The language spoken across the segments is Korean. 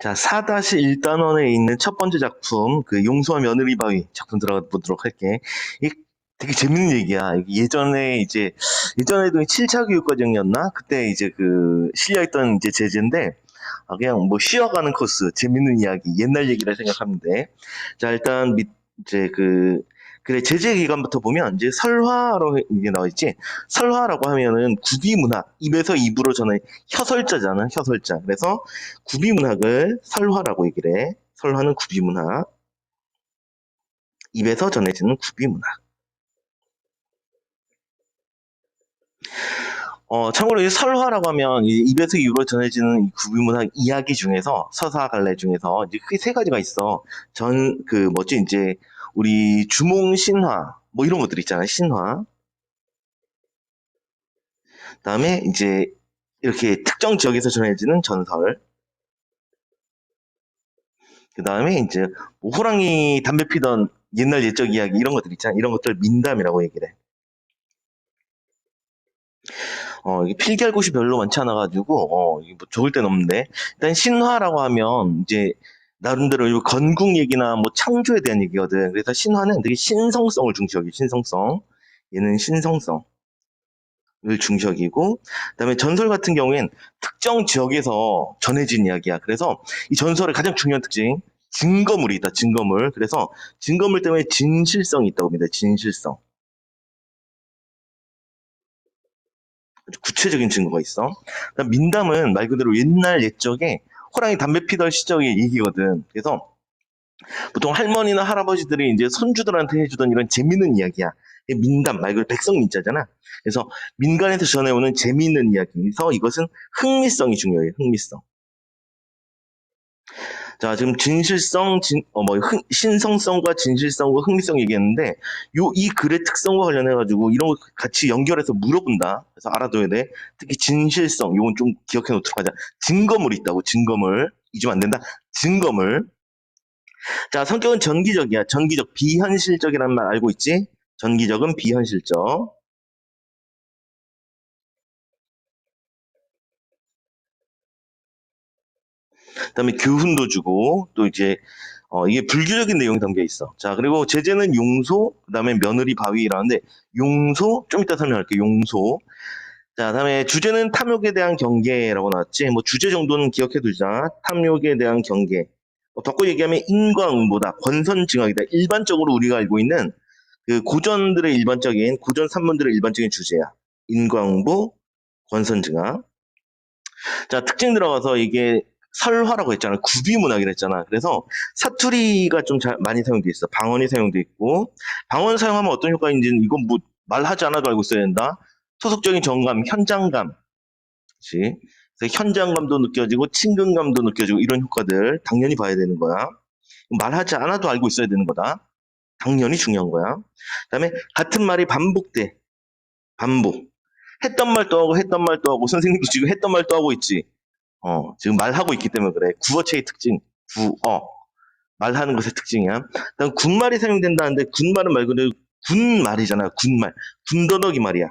자, 4-1단원에 있는 첫 번째 작품, 그 용서와 며느리 바위 작품 들어가 보도록 할게. 이 되게 재밌는 얘기야. 예전에 이제, 예전에도 7차 교육과정이었나? 그때 이제 그, 실려있던 이제 제재인데, 아, 그냥 뭐 쉬어가는 코스, 재밌는 이야기, 옛날 얘기라 생각하면 돼. 자, 일단 밑, 이제 그, 그래, 제재 기간부터 보면 이제 설화로 이게 나와 있지? 설화라고 하면은 구비 문학, 입에서 입으로 전해, 혀설자잖아, 혀설자. 그래서 구비 문학을 설화라고 얘기를 해. 설화는 구비 문학. 입에서 전해지는 구비 문학. 어, 참고로 이 설화라고 하면 이 입에서 입으로 전해지는 이 구비문학 이야기 중에서 서사 갈래 중에서 이제 크게 세 가지가 있어. 전 그 뭐지 이제 우리 주몽 신화 뭐 이런 것들 있잖아 신화. 그다음에 이제 이렇게 특정 지역에서 전해지는 전설. 그 다음에 이제 뭐 호랑이 담배 피던 옛날 옛적 이야기 이런 것들 있잖아. 이런 것들 민담이라고 얘기를 해. 어, 이게 필기할 곳이 별로 많지 않아가지고, 어, 이게 뭐 적을 데는 없는데. 일단 신화라고 하면, 이제, 나름대로 이 건국 얘기나 뭐 창조에 대한 얘기거든. 그래서 신화는 되게 신성성을 중시하기, 신성성. 얘는 신성성을 중시하기고, 그 다음에 전설 같은 경우엔 특정 지역에서 전해진 이야기야. 그래서 이 전설의 가장 중요한 특징, 증거물이 있다, 증거물. 그래서 증거물 때문에 진실성이 있다고 봅니다, 진실성. 구체적인 증거가 있어. 민담은 말 그대로 옛날 옛적에 호랑이 담배 피던 시절의 얘기거든. 그래서 보통 할머니나 할아버지들이 이제 손주들한테 해주던 이런 재밌는 이야기야. 민담 말 그대로 백성 민자잖아. 그래서 민간에서 전해오는 재미있는 이야기. 그래서 이것은 흥미성이 중요해요. 흥미성. 자, 지금 진실성, 진, 어, 뭐, 흥- 신성성과 진실성과 흥미성 얘기했는데, 요, 이 글의 특성과 관련해가지고, 이런 거 같이 연결해서 물어본다. 그래서 알아둬야 돼. 특히 진실성, 요건 좀 기억해 놓도록 하자. 증거물이 있다고, 증거물. 잊으면 안 된다. 증거물. 자, 성격은 전기적이야. 전기적, 비현실적이라는 말 알고 있지? 전기적은 비현실적. 그다음에 교훈도 주고 또 이제 어, 이게 불교적인 내용이 담겨 있어. 자, 그리고 제재는 용소, 그 다음에 며느리 바위라는데 용소 좀 이따 설명할게요. 용소. 자, 그다음에 주제는 탐욕에 대한 경계라고 나왔지. 뭐 주제 정도는 기억해 두자. 탐욕에 대한 경계. 뭐 덮고 얘기하면 인과응보다 권선징악이다. 일반적으로 우리가 알고 있는 그 고전들의 일반적인 고전 산문들의 일반적인 주제야. 인과응보, 권선징악. 자, 특징 들어가서 이게 설화라고 했잖아. 구비문학이라 했잖아. 그래서 사투리가 좀 잘, 많이 사용돼 있어. 방언이 사용돼 있고, 방언 사용하면 어떤 효과인지는 이건 뭐 말하지 않아도 알고 있어야 된다. 소속적인 정감, 현장감. 그래서 현장감도 느껴지고, 친근감도 느껴지고, 이런 효과들 당연히 봐야 되는 거야. 말하지 않아도 알고 있어야 되는 거다. 당연히 중요한 거야. 그 다음에 같은 말이 반복돼. 반복. 했던 말 또 하고, 했던 말 또 하고, 선생님도 지금 했던 말 또 하고 있지. 어, 지금 말하고 있기 때문에 그래. 구어체의 특징, 구어. 말하는 것의 특징이야. 그다음 군말이 사용된다는데 군말은 말 그대로 군말이잖아. 군말. 군더더기 말이야.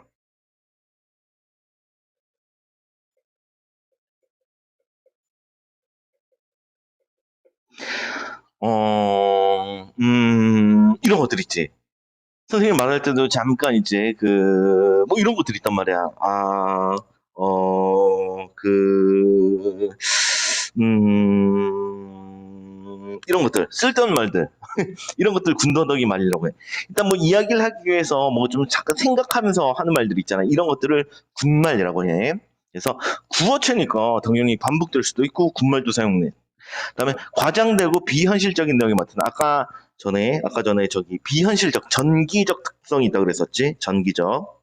어, 음, 이런 것들 있지. 선생님 말할 때도 잠깐 이제 그, 뭐 이런 것들 있단 말이야. 아, 어, 그, 음, 이런 것들, 쓸데없는 말들. 이런 것들 군더더기 말이라고 해. 일단 뭐 이야기를 하기 위해서 뭐 좀 잠깐 생각하면서 하는 말들 있잖아. 이런 것들을 군말이라고 해. 그래서 구어체니까 당연히 반복될 수도 있고 군말도 사용돼. 그다음에 과장되고 비현실적인 내용이 많다. 아까 전에 아까 전에 저기 비현실적 전기적 특성이 있다고 그랬었지. 전기적.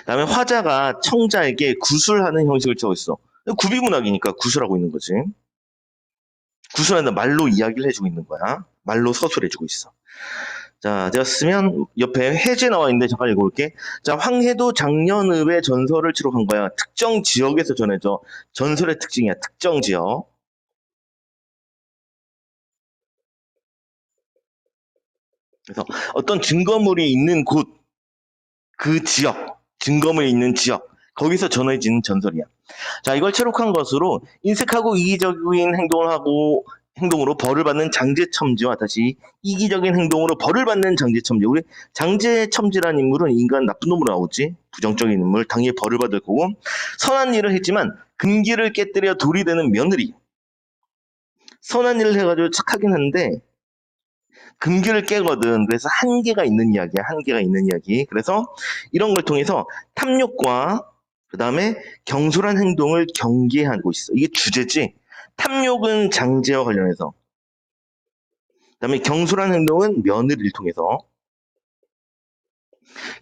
그다음에 화자가 청자에게 구술하는 형식을 있어. 구비문학이니까 구술하고 있는 거지. 구술한다 말로 이야기를 해주고 있는 거야. 말로 서술해주고 있어. 자, 쓰면 옆에 해제 나와 있는데 잠깐 읽어볼게. 자, 황해도 장년읍의 전설을 치러 간 거야. 특정 지역에서 전해져. 전설의 특징이야. 특정 지역. 그래서 어떤 증거물이 있는 곳, 그 지역, 증거물이 있는 지역, 거기서 전해지는 전설이야. 자, 이걸 체록한 것으로 인색하고 이기적인 행동을 하고 행동으로 벌을 받는 장제첨지와 다시 이기적인 행동으로 벌을 받는 장제첨지. 우리 장제첨지라는 인물은 인간 나쁜 놈으로 나오지. 부정적인 인물, 당연히 벌을 받을 거고 선한 일을 했지만 금기를 깨뜨려 돌이 되는 며느리. 선한 일을 해가지고 착하긴 한데 금기를 깨거든. 그래서 한계가 있는 이야기야. 한계가 있는 이야기. 그래서 이런 걸 통해서 탐욕과 그 다음에 경솔한 행동을 경계하고 있어. 이게 주제지. 탐욕은 장제와 관련해서. 그 다음에 경솔한 행동은 며느리를 통해서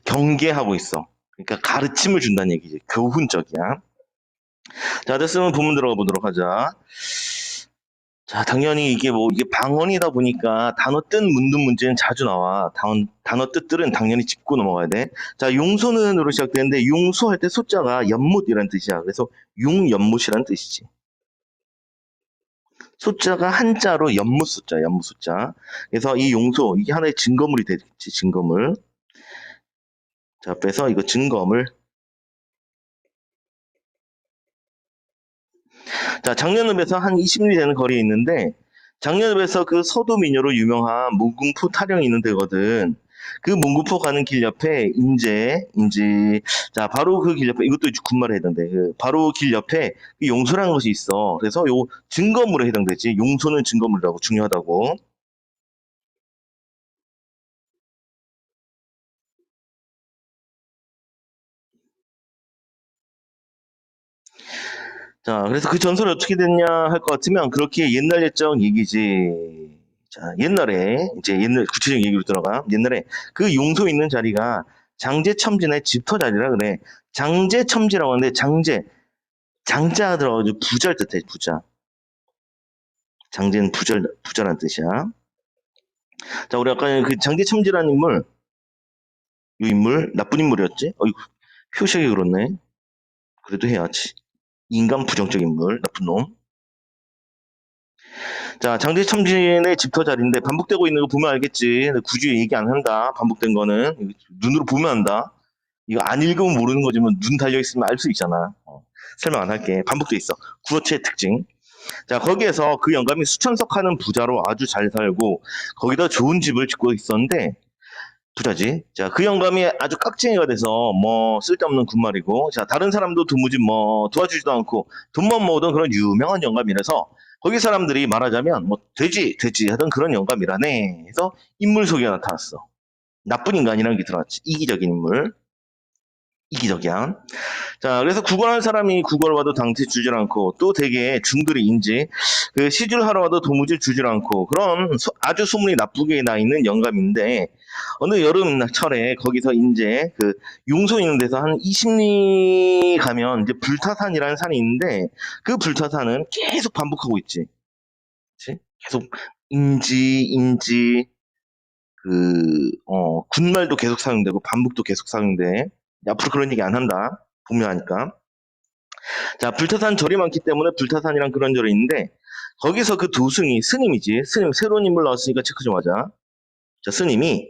경계하고 있어. 그러니까 가르침을 준다는 얘기지. 교훈적이야. 자, 됐으면 본문 들어가 보도록 하자. 자, 당연히 이게 뭐, 이게 방언이다 보니까 단어 뜻 묻는 문제는 자주 나와. 단어, 단어 뜻들은 당연히 짚고 넘어가야 돼. 자, 용소는으로 시작되는데, 용소 할 때 소자가 연못이라는 뜻이야. 그래서 용연못이라는 뜻이지. 소자가 한자로 연못 소자, 연못 소자. 그래서 이 용소, 이게 하나의 증거물이 되겠지, 증거물. 자, 빼서 이거 증거물. 자, 장년읍에서 한 20리 되는 거리에 있는데, 장년읍에서 그 서도민요로 유명한 문궁포 타령이 있는 데거든. 그 문궁포 가는 길 옆에 인제, 인지, 자, 바로 그 길 옆에, 이것도 군말에 해당돼. 그 바로 길 옆에 그 용소라는 것이 있어. 그래서 요 증거물에 해당되지. 용소는 증거물이라고 중요하다고. 자, 그래서 그 전설이 어떻게 됐냐 할 것 같으면 그렇게 옛날 옛적 얘기지. 자, 옛날에 이제 옛날 구체적인 얘기로 들어가. 옛날에 그 용소 있는 자리가 장제첨지네 집터 자리라 그래. 장제첨지라고 하는데 장제 장자가 들어가지고 부자를 뜻해 부자. 장제는 부자 부자란 뜻이야. 자, 우리 아까 그 장제첨지라는 인물, 이 인물 나쁜 인물이었지? 어이구 표식이 그렇네. 그래도 해야지. 인간 부정적 인물, 나쁜 놈. 자, 장제 첨진의 집터 자리인데 반복되고 있는 거 보면 알겠지. 굳이 얘기 안 한다. 반복된 거는 눈으로 보면 안다. 이거 안 읽으면 모르는 거지만 눈 달려 있으면 알 수 있잖아. 어, 설명 안 할게. 반복돼 있어. 구어체의 특징. 자, 거기에서 그 영감이 수천석 하는 부자로 아주 잘 살고 거기다 좋은 집을 짓고 있었는데 부자지. 자, 그 영감이 아주 깍쟁이가 돼서 뭐 쓸데없는 군말이고, 자, 다른 사람도 도무지 뭐 도와주지도 않고 돈만 모으던 그런 유명한 영감이라서 거기 사람들이 말하자면 뭐 돼지, 돼지 하던 그런 영감이라네. 해서 인물 소개가 나타났어. 나쁜 인간이라는 게 들어갔지. 이기적인 인물. 이기적이야. 자, 그래서 구걸하는 사람이 구걸 와도 당최 주질 않고 또 되게 중들이 인지 그 시줄 하러 와도 도무지 주질 않고 그런 소- 아주 소문이 나쁘게 나 있는 영감인데 어느 여름철에 거기서 이제 그 용소 있는 데서 한 20리 가면 이제 불타산이라는 산이 있는데 그 불타산은 계속 반복하고 있지. 그치? 계속 인지, 인지, 그, 어, 군말도 계속 사용되고 반복도 계속 사용돼. 앞으로 그런 얘기 안 한다. 분명하니까. 자, 불타산 절이 많기 때문에 불타산이란 그런 절이 있는데 거기서 그 도승이 스님이지. 스님 새로운 인물 나왔으니까 체크 좀 하자. 자, 스님이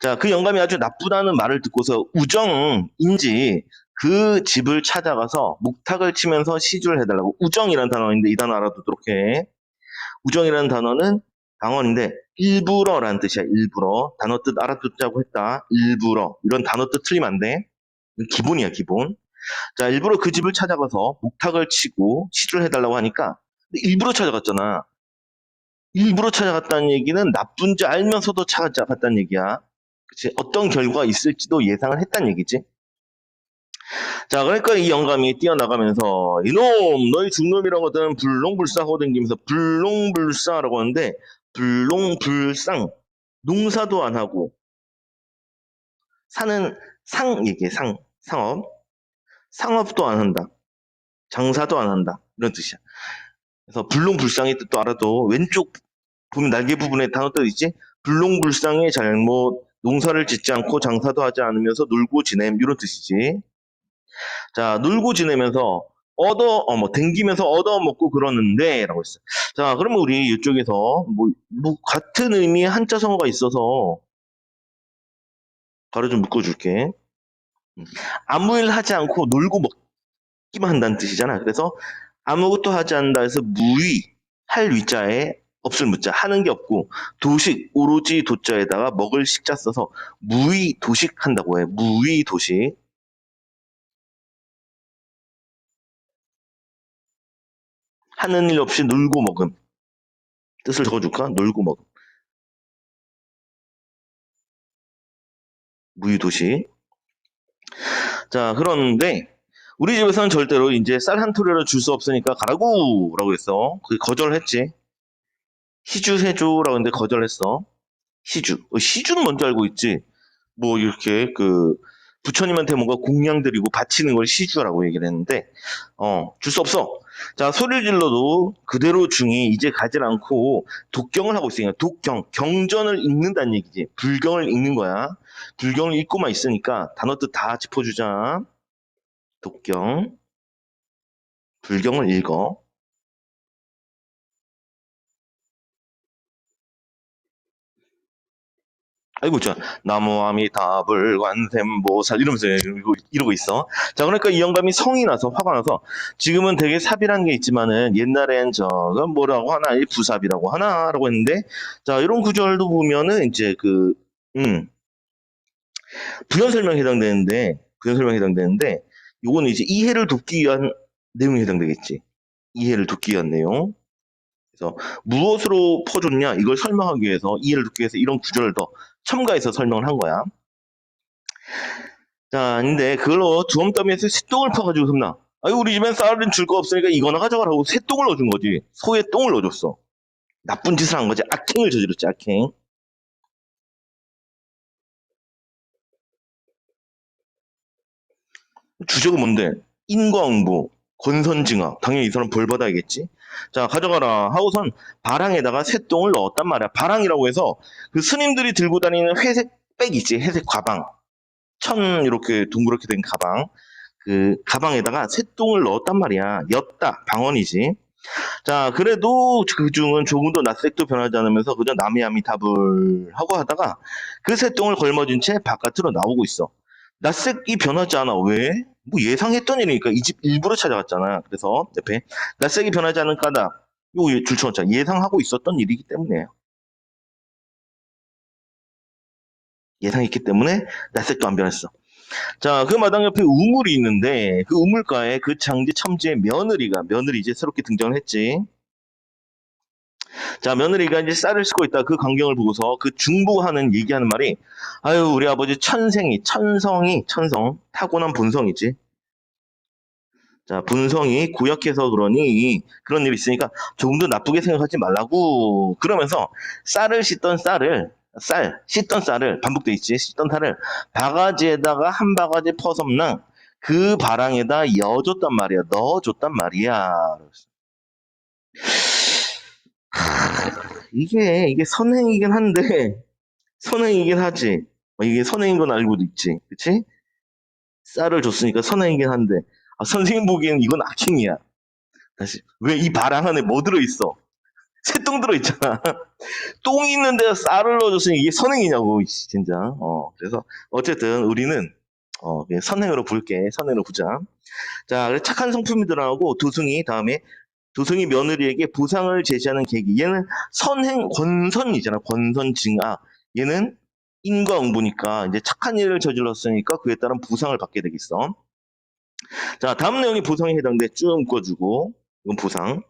자, 그 영감이 아주 나쁘다는 말을 듣고서 우정인지 그 집을 찾아가서 묵탁을 치면서 시주를 해달라고. 우정이라는 단어인데 이 단어 알아두도록 해. 우정이라는 단어는 방언인데 일부러라는 뜻이야. 일부러. 단어 뜻 알아두자고 했다. 일부러. 이런 단어 뜻 틀리면 안 돼. 기본이야, 기본. 자, 일부러 그 집을 찾아가서 묵탁을 치고 시주를 해달라고 하니까 일부러 찾아갔잖아. 일부러 찾아갔다는 얘기는 나쁜지 알면서도 찾아갔다는 얘기야. 그치? 어떤 결과가 있을지도 예상을 했다는 얘기지. 자, 그러니까 이 영감이 뛰어나가면서 이놈, 너희 중놈이라거든 불롱불상하고 댕기면서 불롱불상이라고 하는데 불롱불상 농사도 안 하고 사는 상 얘기해 상 상업 상업도 안 한다 장사도 안 한다 이런 뜻이야. 그래서 불롱불상의 뜻도 알아도 왼쪽 보면 날개 부분에 단어 뜻 있지? 불롱불상의 잘못 농사를 짓지 않고 장사도 하지 않으면서 놀고 지냄 이런 뜻이지. 자, 놀고 지내면서 얻어 어 뭐 댕기면서 얻어 먹고 그러는데 라고 했어. 자, 그러면 우리 이쪽에서 뭐, 뭐 같은 의미의 한자 성어가 있어서 바로 좀 묶어줄게. 음. 아무 일 하지 않고 놀고 있기만 한다는 뜻이잖아. 그래서 아무것도 하지 않는다 해서 무의, 할 위자에 없을 무자, 하는 게 없고 도식, 오로지 도자에다가 먹을 식자 써서 무의 도식 한다고 해. 무의 도식. 하는 일 없이 놀고 먹음. 뜻을 적어줄까? 놀고 먹음. 무의도시. 자, 그런데 우리 집에서는 절대로 이제 쌀한 토리를 줄 수 없으니까 가라고! 라고 했어. 그 거절했지. 시주 해줘 라고 했는데 거절했어. 시주. 어, 시주는 뭔지 알고 있지? 뭐 이렇게 그 부처님한테 뭔가 공양 드리고 바치는 걸 시주라고 얘기를 했는데 어, 줄 수 없어. 자, 소리를 질러도 그대로 중이 이제 가질 않고 독경을 하고 있으니까 독경, 경전을 읽는다는 얘기지. 불경을 읽는 거야. 불경을 읽고만 있으니까 단어 뜻 다 짚어주자. 독경, 불경을 읽어. 아이고, 저, 나무아미타불 관샘보살 이러면서 이러고, 이러고 있어. 자, 그러니까 이 영감이 성이 나서 화가 나서 지금은 되게 삽이라는 게 있지만은 옛날엔 저건 뭐라고 하나, 이 부삽이라고 하나라고 했는데 자, 이런 구절도 보면은 이제 그, 음, 부연 설명에 해당되는데, 부연 설명에 해당되는데, 요거는 이제 이해를 돕기 위한 내용에 해당되겠지. 이해를 돕기 위한 내용. 그래서 무엇으로 퍼줬냐 이걸 설명하기 위해서 이해를 돕기 위해서 이런 구절을 더 첨가해서 설명을 한 거야. 자, 근데 그걸로 두엄더미에서 새똥을 퍼가지고 섭나. 아유, 우리 집엔 쌀은 줄 거 없으니까 이거나 가져가라고 새똥을 넣어준 거지. 소의 똥을 넣어줬어. 나쁜 짓을 한 거지. 악행을 저질렀지, 악행. 주제가 뭔데? 인과응보, 권선징악. 당연히 이 사람 벌 받아야겠지. 자, 가져가라. 하고선 바랑에다가 새똥을 넣었단 말이야. 바랑이라고 해서 그 스님들이 들고 다니는 회색 백 있지. 회색 가방. 천 이렇게 둥그렇게 된 가방. 그 가방에다가 새똥을 넣었단 말이야. 였다. 방언이지. 자, 그래도 그 중은 조금도 낯색도 변하지 않으면서 그저 남이아미타불 하고 하다가 그 새똥을 걸머진 채 바깥으로 나오고 있어. 낯색이 변하지 않아. 왜? 뭐 예상했던 일이니까 이 집 일부러 찾아갔잖아. 그래서 옆에 낯색이 변하지 않은 까닭. 요거 줄쳐놓자. 예상하고 있었던 일이기 때문에. 예상했기 때문에 낯색도 안 변했어. 자, 그 마당 옆에 우물이 있는데 그 우물가에 그 장지 첨지의 며느리가 며느리 이제 새롭게 등장을 했지. 자, 며느리가 이제 쌀을 싣고 있다. 그 광경을 보고서 그 중부하는 얘기하는 말이 아유, 우리 아버지 천생이 천성이 천성 타고난 본성이지. 자, 본성이 구약해서 그러니 그런 일이 있으니까 조금 더 나쁘게 생각하지 말라고 그러면서 쌀을 씻던 쌀을 쌀 씻던 쌀을 반복돼 있지 씻던 쌀을 바가지에다가 한 바가지 퍼섬랑 그 바랑에다 여줬단 말이야 넣어줬단 말이야 이게 이게 선행이긴 한데 선행이긴 하지. 어, 이게 선행인 건 알고도 있지. 그치? 쌀을 줬으니까 선행이긴 한데. 아, 선생님 보기에는 이건 악행이야. 다시 왜 이 바랑 안에 뭐 들어있어? 새똥 들어있잖아. 똥이 있는데 쌀을 넣어줬으니 이게 선행이냐고 진짜. 어 그래서 어쨌든 우리는 어 선행으로 볼게. 선행으로 보자. 자 착한 성품이더라고 도승이 다음에 도승이 며느리에게 보상을 제시하는 계기 얘는 선행 권선이잖아 권선징악 얘는 인과응보니까 이제 착한 일을 저질렀으니까 그에 따른 보상을 받게 되겠어 자 다음 내용이 보상에 해당돼 쭉 묶어주고 이건 보상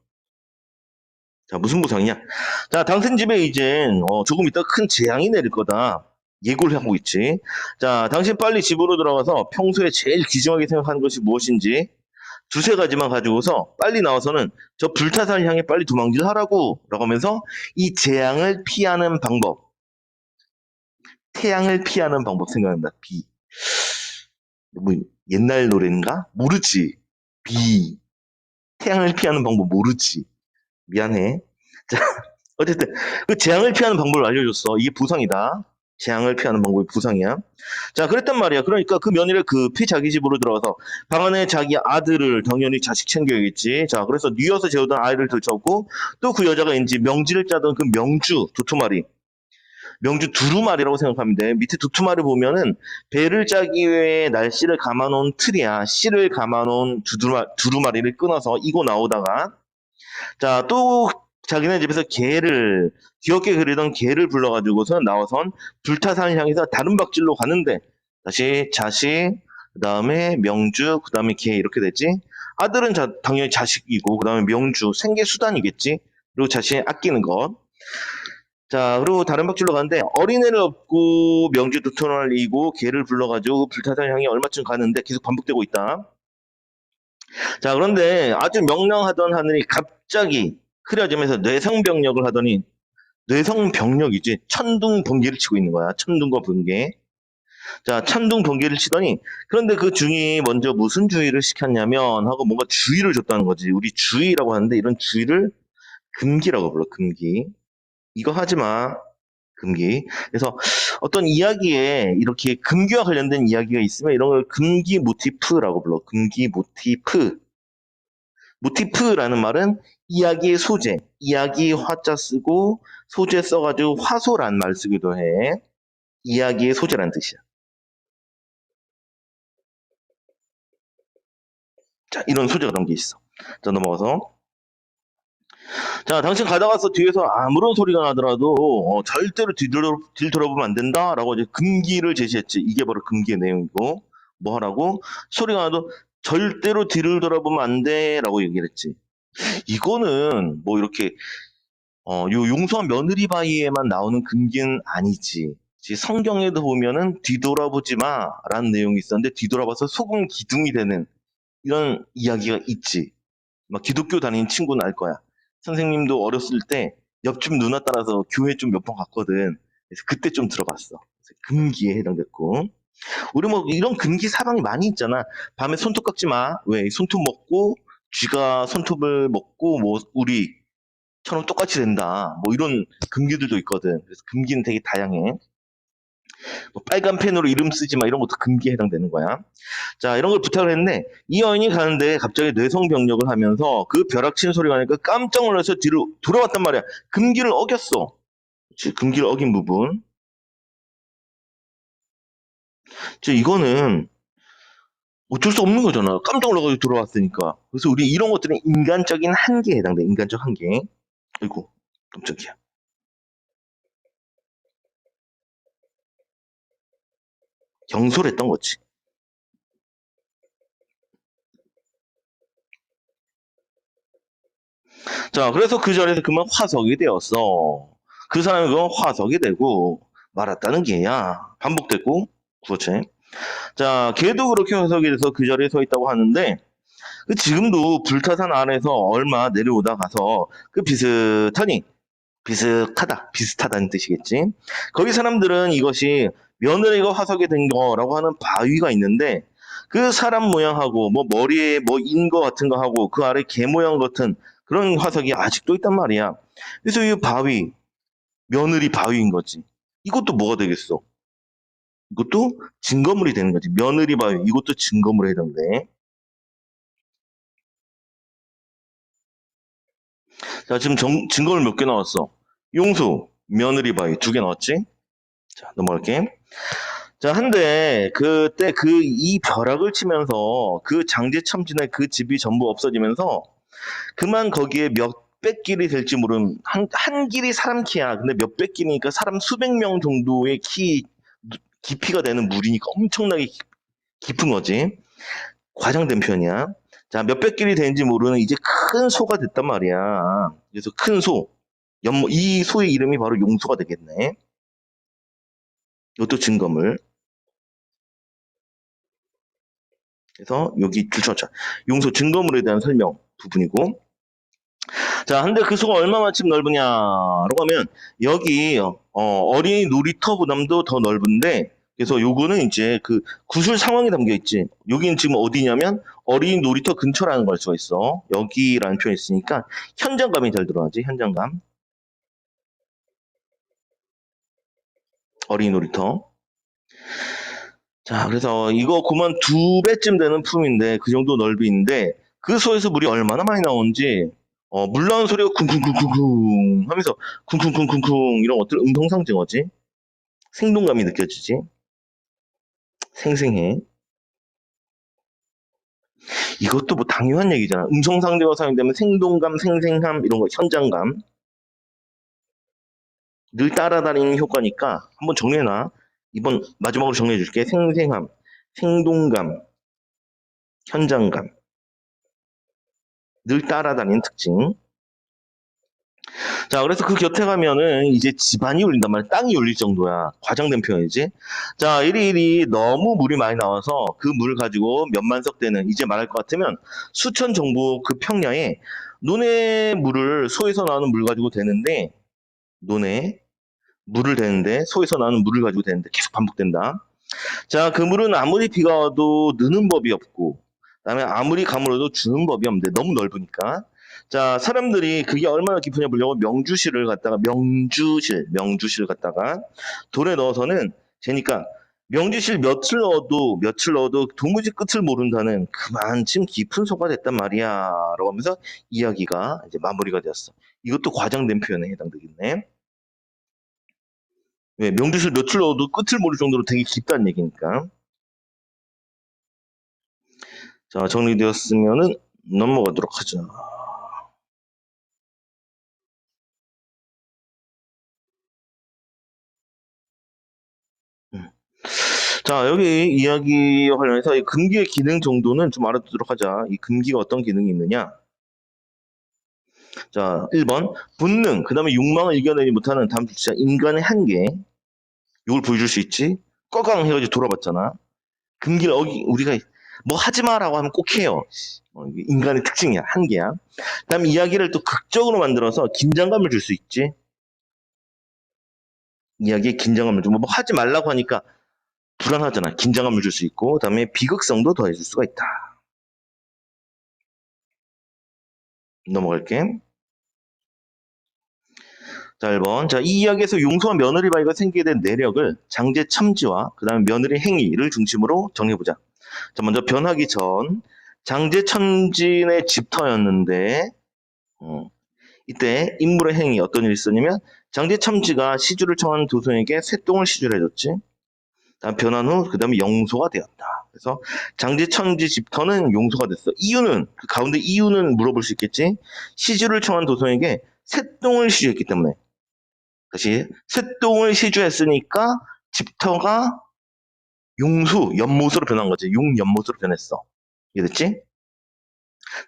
자, 무슨 보상이냐? 자, 당신 집에 이제 어, 조금 있다 큰 재앙이 내릴 거다. 예고를 하고 있지. 자, 당신 빨리 집으로 들어가서 평소에 제일 귀중하게 생각하는 것이 무엇인지 두세 가지만 가지고서 빨리 나와서는 저 불타산을 향해 빨리 도망질 하라고 라고 하면서 이 재앙을 피하는 방법. 태양을 피하는 방법 생각난다. 비. 뭐 옛날 노래인가? 모르지. 비. 태양을 피하는 방법 모르지. 미안해. 자, 어쨌든 그 재앙을 피하는 방법을 알려줬어. 이게 부상이다. 재앙을 피하는 방법이 부상이야. 자, 그랬단 말이야. 그러니까 그 며느리가 급히 자기 집으로 들어가서 방 안에 자기 아들을 당연히 자식 챙겨야겠지. 자, 그래서 뉘어서 재우던 아이를 들쳤고 또 그 여자가 인지 명지를 짜던 그 명주 도토마리 명주 두루마리라고 생각하면 돼. 밑에 두투마리 보면은 배를 짜기 위해 날씨를 감아놓은 틀이야. 씨를 감아놓은 두루마, 두루마리를 끊어서 이고 나오다가 자, 또 자기네 집에서 개를 귀엽게 그리던 개를 불러가지고서 나와선 불타산을 향해서 다른 박질로 가는데 다시 자식, 그 다음에 명주, 그 다음에 개 이렇게 됐지. 아들은 자- 당연히 자식이고 그 다음에 명주, 생계 수단이겠지. 그리고 자신이 아끼는 것. 자, 그리고 다른 박질로 가는데 어린애를 업고 명주 두터널 이고 개를 불러가지고 불타산 향해 얼마쯤 가는데 계속 반복되고 있다. 자, 그런데 아주 명랑하던 하늘이 갑자기 흐려지면서 뇌성병력을 하더니 뇌성병력이지 천둥 번개를 치고 있는 거야. 천둥과 번개. 자, 천둥 번개를 치더니 그런데 그 중이 먼저 무슨 주의를 시켰냐면 하고 뭔가 주의를 줬다는 거지. 우리 주의라고 하는데 이런 주의를 금기라고 불러. 금기. 이거 하지 마. 금기. 그래서 어떤 이야기에 이렇게 금기와 관련된 이야기가 있으면 이런 걸 금기 모티프라고 불러. 금기 모티프. 모티프라는 말은 이야기의 소재, 이야기 화자 쓰고 소재 써가지고 화소란 말 쓰기도 해. 이야기의 소재란 뜻이야. 자, 이런 소재가 담겨 있어. 자, 넘어가서. 자, 당신 가다가서 뒤에서 아무런 소리가 나더라도 어, 절대로 뒤돌아, 뒤돌아보면 안 된다라고 이제 금기를 제시했지. 이게 바로 금기의 내용이고 뭐 하라고? 소리가 나도 절대로 뒤를 돌아보면 안 돼라고 얘기를 했지. 이거는 뭐 이렇게 어, 요 용서한 며느리 바위에만 나오는 금기는 아니지. 지 성경에도 보면은 뒤돌아보지 마라는 내용이 있었는데 뒤돌아봐서 소금 기둥이 되는 이런 이야기가 있지. 막 기독교 다니는 친구는 알 거야. 선생님도 어렸을 때 옆집 누나 따라서 교회 좀 몇 번 갔거든. 그래서 그때 좀 들어봤어. 금기에 해당됐고. 우리 뭐 이런 금기 사방이 많이 있잖아. 밤에 손톱 깎지 마. 왜? 손톱 먹고 쥐가 손톱을 먹고 뭐 우리 처럼 똑같이 된다. 뭐 이런 금기들도 있거든. 그래서 금기는 되게 다양해. 뭐 빨간 펜으로 이름 쓰지 마 이런 것도 금기에 해당되는 거야. 자 이런 걸 부탁을 했는데 이 여인이 가는데 갑자기 뇌성 병력을 하면서 그 벼락치는 소리가 나니까 깜짝 놀라서 뒤로 돌아왔단 말이야. 금기를 어겼어. 그치, 금기를 어긴 부분. 저 이거는 어쩔 수 없는 거잖아. 깜짝 놀라가지고 돌아왔으니까. 그래서 우리 이런 것들은 인간적인 한계에 해당돼. 인간적 한계. 아이고 깜짝이야. 경솔했던 거지. 자, 그래서 그 자리에서 그만 화석이 되었어. 그 사람이 그만 화석이 되고 말았다는 게야. 반복됐고, 그렇지. 자, 걔도 그렇게 화석이 돼서 그 자리에 서 있다고 하는데, 그 지금도 불타산 아래에서 얼마 내려오다 가서 그 비슷하니, 비슷하다, 비슷하다는 뜻이겠지. 거기 사람들은 이것이 며느리가 화석이 된 거라고 하는 바위가 있는데, 그 사람 모양하고 뭐 머리에 뭐 인거 같은 거 하고 그 아래 개 모양 같은 그런 화석이 아직도 있단 말이야. 그래서 이 바위, 며느리 바위인 거지. 이것도 뭐가 되겠어? 이것도 증거물이 되는 거지. 며느리 바위, 이것도 증거물에 해당돼. 자, 지금 정- 증거물 몇 개 나왔어? 용수, 며느리 바위 두 개 나왔지? 자, 넘어갈게. 자, 한데 그때 그 이 벼락을 치면서 그 장제 첨진의 그 집이 전부 없어지면서 그만 거기에 몇백 길이 될지 모르는 한, 한 길이 사람 키야. 근데 몇백 길이니까 사람 수백 명 정도의 키 깊이가 되는 물이니까 엄청나게 깊- 깊은 거지. 과장된 표현이야. 자, 몇백 길이 되는지 모르는 이제 큰 소가 됐단 말이야. 그래서 큰 소. 연못, 이 소의 이름이 바로 용소가 되겠네. 이것도 증거물. 그래서 여기 줄쳐자. 용소 증거물에 대한 설명 부분이고. 자, 근데 그 소가 얼마만큼 넓으냐라고 하면 여기 어, 어린이 놀이터보다도 더 넓은데 그래서 요거는 이제 그 구술 상황이 담겨 있지. 여기는 지금 어디냐면 어린이 놀이터 근처라는 걸 수가 있어. 여기라는 표현이 있으니까 현장감이 잘 들어가지. 현장감. 어린이 놀이터. 자, 그래서 이거 그만 두 배쯤 되는 품인데 그 정도 넓이인데 그 소에서 물이 얼마나 많이 나오는지 어, 물 나오는 소리가 쿵쿵쿵쿵쿵 하면서 쿵쿵쿵쿵쿵 이런 것들 음성상징어지. 생동감이 느껴지지. 생생해. 이것도 뭐 당연한 얘기잖아. 음성 상대가 사용되면 생동감, 생생함, 이런 거, 현장감. 늘 따라다니는 효과니까 한번 정리해놔. 이번 마지막으로 정리해 줄게. 생생함, 생동감, 현장감. 늘 따라다니는 특징. 자, 그래서 그 곁에 가면은 이제 집안이 울린단 말이야. 땅이 울릴 정도야. 과장된 표현이지. 자, 일일이 너무 물이 많이 나와서 그 물을 가지고 몇만 석 되는 이제 말할 것 같으면 수천 정보 그 평야에 논의 물을 소에서 나오는 물 가지고 되는데 논에 물을 대는데 소에서 나오는 물을 가지고 되는데 계속 반복된다. 자, 그 물은 아무리 비가 와도 느는 법이 없고 그 다음에 아무리 가물어도 주는 법이 없는데 너무 넓으니까 자, 사람들이 그게 얼마나 깊으냐 보려고 명주실을 갖다가 명주실, 명주실을 갖다가 돌에 넣어서는 재니까 명주실 며칠 넣어도 며칠 넣어도 도무지 끝을 모른다는 그만큼 깊은 소가 됐단 말이야. 라고 하면서 이야기가 이제 마무리가 되었어. 이것도 과장된 표현에 해당되겠네. 왜? 명주실 며칠 넣어도 끝을 모를 정도로 되게 깊다는 얘기니까. 자, 정리되었으면은 넘어가도록 하죠. 자, 여기 이야기 관련해서 이 금기의 기능 정도는 좀 알아두도록 하자. 이 금기가 어떤 기능이 있느냐? 자, 1번 본능, 그 다음에 욕망을 이겨내지 못하는 다음 주자 인간의 한계. 이걸 보여줄 수 있지? 꺼강 해가지고 돌아봤잖아. 금기를 어기 우리가 뭐 하지 마라고 하면 꼭 해요. 어, 인간의 특징이야, 한계야. 그다음 이야기를 또 극적으로 만들어서 긴장감을 줄 수 있지. 이야기에 긴장감을 주고 뭐 하지 말라고 하니까 불안하잖아. 긴장감을 줄 수 있고, 그 다음에 비극성도 더해줄 수가 있다. 넘어갈게. 자, 1번. 자, 이 이야기에서 용서와 며느리 바위가 생기게 된 내력을 장제 첨지와 그 다음에 며느리 행위를 중심으로 정리해보자. 자, 먼저 변하기 전 장제 첨진의 집터였는데, 어, 이때 인물의 행위 어떤 일이 있었냐면 장제 첨지가 시주를 청한 도성에게 쇠똥을 시주를 해줬지. 변한 후그 다음에 영소가 되었다. 그래서 장제 첨지 집터는 용소가 됐어. 이유는 그 가운데 이유는 물어볼 수 있겠지. 시주를 청한 도성에게 쇠똥을 시주했기 때문에 다시 쇠똥을 시주했으니까 집터가 용수, 연못으로 변한 거지. 용 연못으로 변했어. 이해됐지?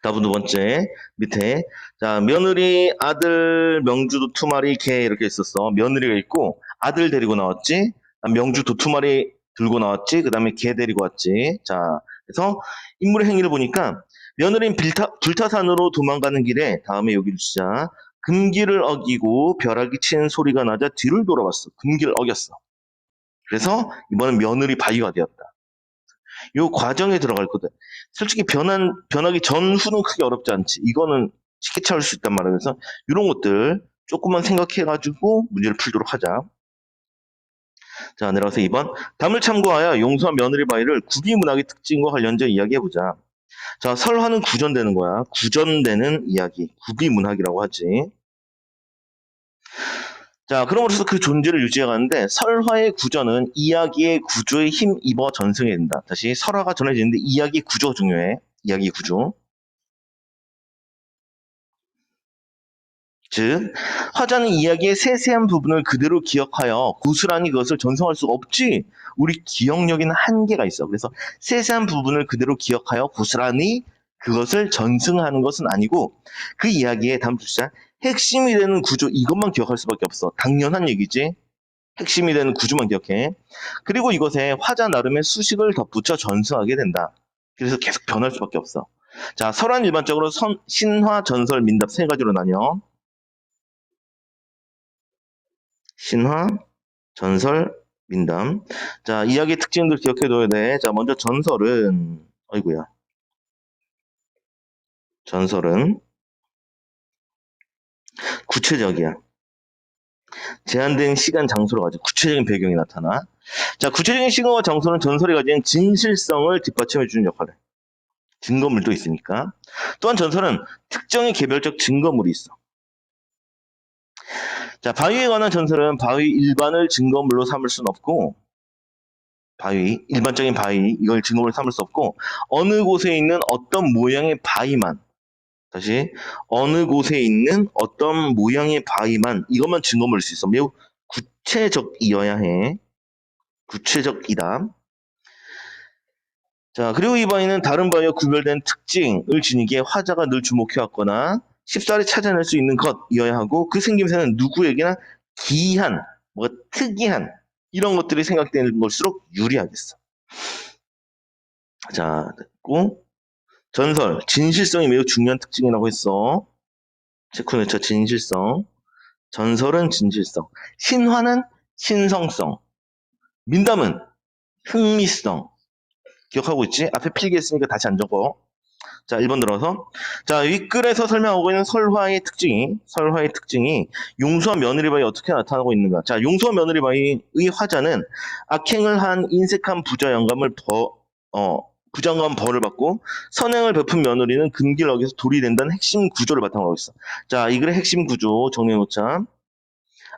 다음 두 번째 밑에 자 며느리 아들 명주도 두 마리 개 이렇게 있었어. 며느리가 있고 아들 데리고 나왔지. 명주도 두 마리 들고 나왔지. 그 다음에 개 데리고 왔지. 자 그래서 인물의 행위를 보니까 며느리는 빌타, 불타산으로 도망가는 길에 다음에 여기를 주자 금기를 어기고 벼락이 친 소리가 나자 뒤를 돌아봤어. 금기를 어겼어. 그래서 이번엔 며느리 바위가 되었다. 요 과정에 들어갈 거든. 솔직히 변한, 변하기 전후는 크게 어렵지 않지. 이거는 쉽게 찾을 수 있단 말이야. 그래서 이런 것들 조금만 생각해가지고 문제를 풀도록 하자. 자, 내려가서 2번. 담을 참고하여 용서와 며느리 바위를 구기 문학의 특징과 관련된 이야기해보자. 자, 설화는 구전되는 거야. 구전되는 이야기. 구기 문학이라고 하지. 자, 그럼으로써 그 존재를 유지해가는데 설화의 구조는 이야기의 구조에 힘입어 전승해야 된다. 다시 설화가 전해지는데 이야기 구조가 중요해. 이야기 구조. 즉, 화자는 이야기의 세세한 부분을 그대로 기억하여 고스란히 그것을 전송할 수 없지. 우리 기억력에는 한계가 있어. 그래서 세세한 부분을 그대로 기억하여 고스란히 그것을 전승하는 것은 아니고 그 이야기의 다음 주자 핵심이 되는 구조 이것만 기억할 수밖에 없어. 당연한 얘기지. 핵심이 되는 구조만 기억해. 그리고 이것에 화자 나름의 수식을 덧붙여 전승하게 된다. 그래서 계속 변할 수밖에 없어. 자, 설화는 일반적으로 선, 신화, 전설, 민답 세 가지로 나뉘어. 신화, 전설, 민담. 자, 이야기의 특징들 기억해 둬야 돼. 자, 먼저 전설은, 어이구야. 전설은 구체적이야. 제한된 시간, 장소로 가지고 구체적인 배경이 나타나. 자, 구체적인 시간과 장소는 전설이 가진 진실성을 뒷받침해 주는 역할을. 해. 증거물도 있으니까. 또한 전설은 특정의 개별적 증거물이 있어. 자, 바위에 관한 전설은 바위 일반을 증거물로 삼을 수는 없고, 바위, 일반적인 바위, 이걸 증거물로 삼을 수 없고, 어느 곳에 있는 어떤 모양의 바위만, 다시, 어느 곳에 있는 어떤 모양의 바위만, 이것만 증거물일 수 있어. 매우 구체적이어야 해. 구체적이다. 자, 그리고 이 바위는 다른 바위와 구별된 특징을 지니기에 화자가 늘 주목해왔거나 쉽사리 찾아낼 수 있는 것이어야 하고 그 생김새는 누구에게나 기이한, 뭐가 특이한 이런 것들이 생각되는 걸수록 유리하겠어. 자, 됐고 전설, 진실성이 매우 중요한 특징이라고 했어. 체크네처 진실성. 전설은 진실성. 신화는 신성성. 민담은 흥미성. 기억하고 있지? 앞에 필기했으니까 다시 안 적어. 자, 1번 들어서. 자, 윗글에서 설명하고 있는 설화의 특징이, 설화의 특징이 용수와 며느리바위 어떻게 나타나고 있는가. 자, 용수와 며느리바위의 화자는 악행을 한 인색한 부자 영감을 버, 어, 부정한 벌을 받고 선행을 베푼 며느리는 금기를 어겨서 돌이 된다는 핵심 구조를 바탕으로 하고 있어. 자, 이 글의 핵심 구조 정리해놓자.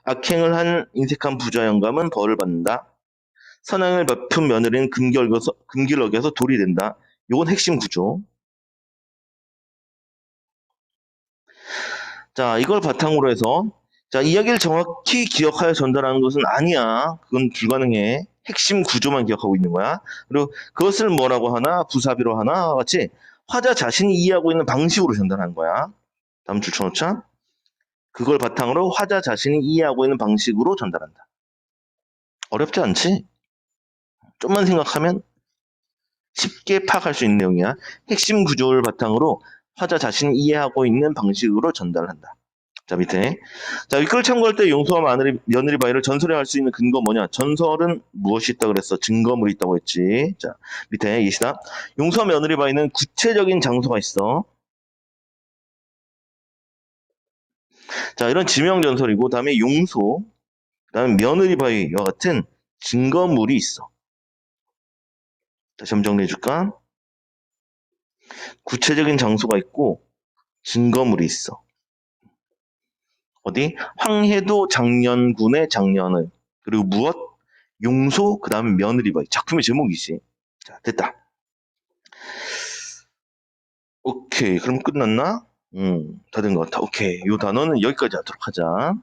악행을 한 인색한 부자 영감은 벌을 받는다. 선행을 베푼 며느리는 금기를 어겨서, 금기를 어겨서 돌이 된다. 요건 핵심 구조. 자, 이걸 바탕으로 해서 자, 이야기를 정확히 기억하여 전달하는 것은 아니야. 그건 불가능해. 핵심 구조만 기억하고 있는 거야. 그리고 그것을 뭐라고 하나, 부사비로 하나 같이 화자 자신이 이해하고 있는 방식으로 전달하는 거야. 다음 줄 쳐놓자. 그걸 바탕으로 화자 자신이 이해하고 있는 방식으로 전달한다. 어렵지 않지? 좀만 생각하면 쉽게 파악할 수 있는 내용이야. 핵심 구조를 바탕으로 화자 자신이 이해하고 있는 방식으로 전달한다. 자, 밑에. 자, 윗글 참고할 때 용서와 마늘이, 며느리 바위를 전설에 할 수 있는 근거 뭐냐? 전설은 무엇이 있다 그랬어? 증거물이 있다고 했지. 자, 밑에 예시다. 용서와 며느리 바위는 구체적인 장소가 있어. 자, 이런 지명 전설이고, 다음에 용소, 다음에 며느리 바위와 같은 증거물이 있어. 다시 한번 정리해 줄까? 구체적인 장소가 있고, 증거물이 있어. 어디? 황해도 장년군의 장년을. 그리고 무엇? 용소, 그 다음에 며느리 바위. 작품의 제목이지. 자, 됐다. 오케이. 그럼 끝났나? 음, 다 된 것 같아. 오케이. 요 단어는 여기까지 하도록 하자.